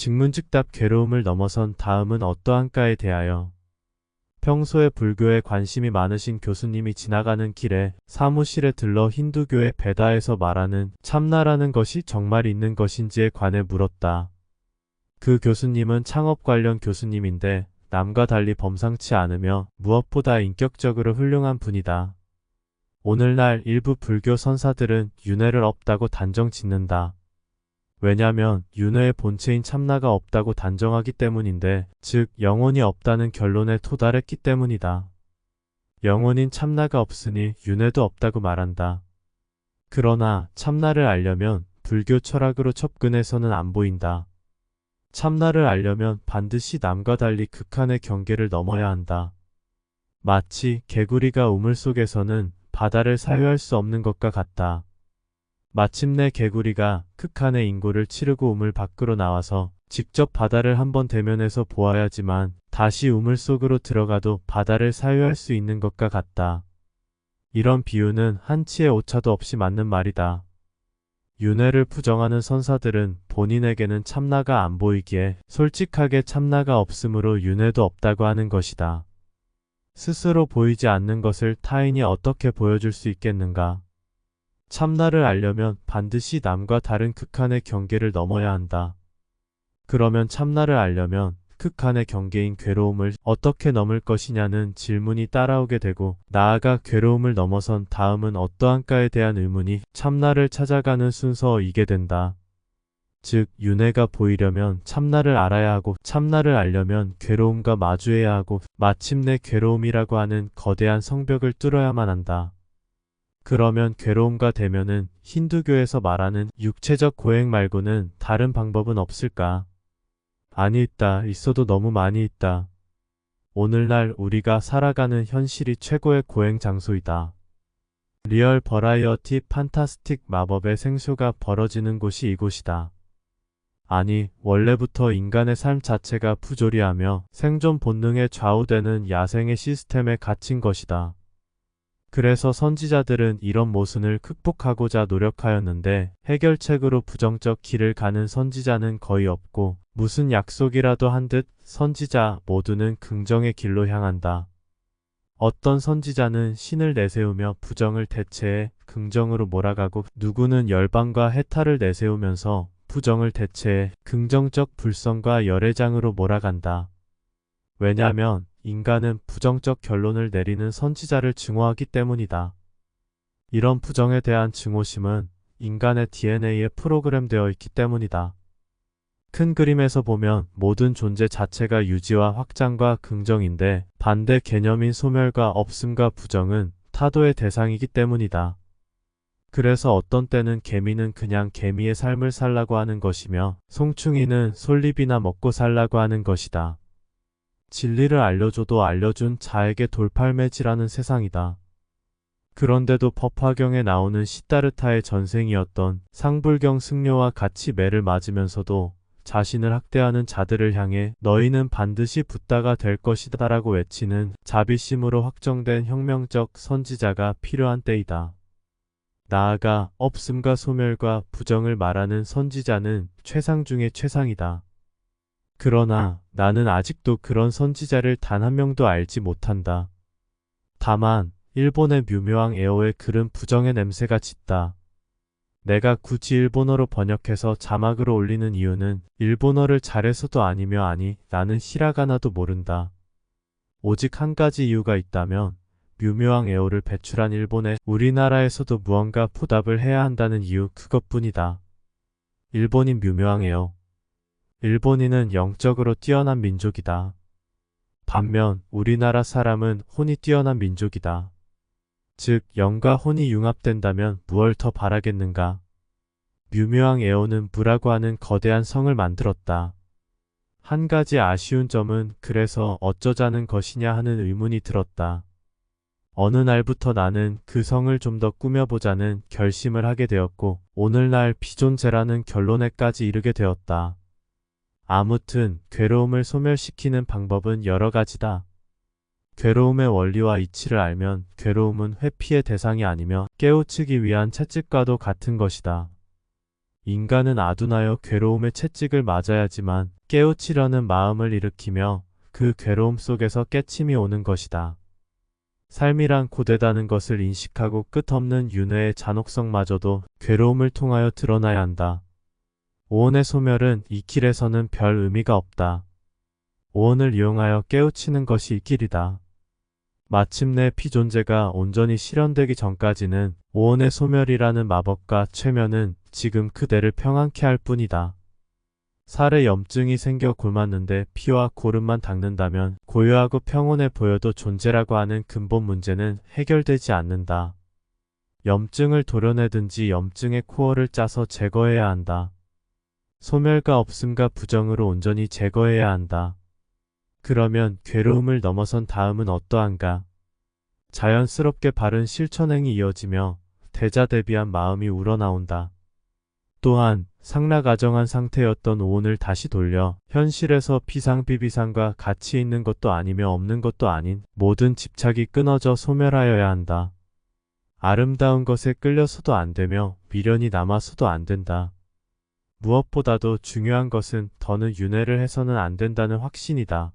직문즉답 괴로움을 넘어선 다음은 어떠한가에 대하여 평소에 불교에 관심이 많으신 교수님이 지나가는 길에 사무실에 들러 힌두교의 베다에서 말하는 참나라는 것이 정말 있는 것인지에 관해 물었다. 그 교수님은 창업 관련 교수님인데 남과 달리 범상치 않으며 무엇보다 인격적으로 훌륭한 분이다. 오늘날 일부 불교 선사들은 윤회를 없다고 단정 짓는다. 왜냐면 윤회의 본체인 참나가 없다고 단정하기 때문인데, 즉 영혼이 없다는 결론에 도달했기 때문이다. 영혼인 참나가 없으니 윤회도 없다고 말한다. 그러나 참나를 알려면 불교 철학으로 접근해서는 안 보인다. 참나를 알려면 반드시 남과 달리 극한의 경계를 넘어야 한다. 마치 개구리가 우물 속에서는 바다를 사유할 수 없는 것과 같다. 마침내 개구리가 극한의 인고를 치르고 우물 밖으로 나와서 직접 바다를 한번 대면해서 보아야지만 다시 우물 속으로 들어가도 바다를 사유할 수 있는 것과 같다. 이런 비유는 한치의 오차도 없이 맞는 말이다. 윤회를 부정하는 선사들은 본인에게는 참나가 안 보이기에 솔직하게 참나가 없으므로 윤회도 없다고 하는 것이다. 스스로 보이지 않는 것을 타인이 어떻게 보여줄 수 있겠는가? 참나를 알려면 반드시 남과 다른 극한의 경계를 넘어야 한다. 그러면 참나를 알려면 극한의 경계인 괴로움을 어떻게 넘을 것이냐는 질문이 따라오게 되고 나아가 괴로움을 넘어선 다음은 어떠한가에 대한 의문이 참나를 찾아가는 순서이게 된다. 즉 윤회가 보이려면 참나를 알아야 하고 참나를 알려면 괴로움과 마주해야 하고 마침내 괴로움이라고 하는 거대한 성벽을 뚫어야만 한다. 그러면 괴로움과 대면은 힌두교에서 말하는 육체적 고행 말고는 다른 방법은 없을까? 아니 있다. 있어도 너무 많이 있다. 오늘날 우리가 살아가는 현실이 최고의 고행 장소이다. 리얼 버라이어티 판타스틱 마법의 생쇼가 벌어지는 곳이 이곳이다. 아니, 원래부터 인간의 삶 자체가 부조리하며 생존 본능에 좌우되는 야생의 시스템에 갇힌 것이다. 그래서 선지자들은 이런 모순을 극복하고자 노력하였는데 해결책으로 부정적 길을 가는 선지자는 거의 없고 무슨 약속이라도 한 듯 선지자 모두는 긍정의 길로 향한다. 어떤 선지자는 신을 내세우며 부정을 대체해 긍정으로 몰아가고 누구는 열방과 해탈을 내세우면서 부정을 대체해 긍정적 불성과 열애장으로 몰아간다. 왜냐하면 인간은 부정적 결론을 내리는 선지자를 증오하기 때문이다. 이런 부정에 대한 증오심은 인간의 DNA에 프로그램되어 있기 때문이다. 큰 그림에서 보면 모든 존재 자체가 유지와 확장과 긍정인데 반대 개념인 소멸과 없음과 부정은 타도의 대상이기 때문이다. 그래서 어떤 때는 개미는 그냥 개미의 삶을 살라고 하는 것이며 송충이는 솔잎이나 먹고 살라고 하는 것이다. 진리를 알려줘도 알려준 자에게 돌팔매질하는 세상이다. 그런데도 법화경에 나오는 시다르타의 전생이었던 상불경 승려와 같이 매를 맞으면서도 자신을 학대하는 자들을 향해 너희는 반드시 붓다가 될 것이다 라고 외치는 자비심으로 확정된 혁명적 선지자가 필요한 때이다. 나아가 없음과 소멸과 부정을 말하는 선지자는 최상 중의 최상이다. 그러나 나는 아직도 그런 선지자를 단 한 명도 알지 못한다. 다만 일본의 묘묘왕 에어의 글은 부정의 냄새가 짙다. 내가 굳이 일본어로 번역해서 자막으로 올리는 이유는 일본어를 잘해서도 아니며 아니 나는 히라가나도 모른다. 오직 한 가지 이유가 있다면 묘묘왕 에어를 배출한 일본에 우리나라에서도 무언가 보답을 해야 한다는 이유 그것뿐이다. 일본인 묘묘왕 에어 일본인은 영적으로 뛰어난 민족이다. 반면 우리나라 사람은 혼이 뛰어난 민족이다. 즉 영과 혼이 융합된다면 무얼 더 바라겠는가. 뮤묘왕 에오는 무라고 하는 거대한 성을 만들었다. 한 가지 아쉬운 점은 그래서 어쩌자는 것이냐 하는 의문이 들었다. 어느 날부터 나는 그 성을 좀 더 꾸며보자는 결심을 하게 되었고 오늘날 비존재라는 결론에까지 이르게 되었다. 아무튼 괴로움을 소멸시키는 방법은 여러 가지다. 괴로움의 원리와 이치를 알면 괴로움은 회피의 대상이 아니며 깨우치기 위한 채찍과도 같은 것이다. 인간은 아둔하여 괴로움의 채찍을 맞아야지만 깨우치려는 마음을 일으키며 그 괴로움 속에서 깨침이 오는 것이다. 삶이란 고되다는 것을 인식하고 끝없는 윤회의 잔혹성마저도 괴로움을 통하여 드러나야 한다. 오온의 소멸은 이 길에서는 별 의미가 없다. 오온을 이용하여 깨우치는 것이 이 길이다. 마침내 피존재가 온전히 실현되기 전까지는 오온의 소멸이라는 마법과 최면은 지금 그대를 평안케 할 뿐이다. 살에 염증이 생겨 굶었는데 피와 고름만 닦는다면 고요하고 평온해 보여도 존재라고 하는 근본 문제는 해결되지 않는다. 염증을 도려내든지 염증의 코어를 짜서 제거해야 한다. 소멸과 없음과 부정으로 온전히 제거해야 한다. 그러면 괴로움을 넘어선 다음은 어떠한가? 자연스럽게 바른 실천행이 이어지며 대자 대비한 마음이 우러나온다. 또한 상락아정한 상태였던 오온을 다시 돌려 현실에서 피상비비상과 같이 있는 것도 아니며 없는 것도 아닌 모든 집착이 끊어져 소멸하여야 한다. 아름다운 것에 끌려서도 안 되며 미련이 남아서도 안 된다. 무엇보다도 중요한 것은 더는 윤회를 해서는 안 된다는 확신이다.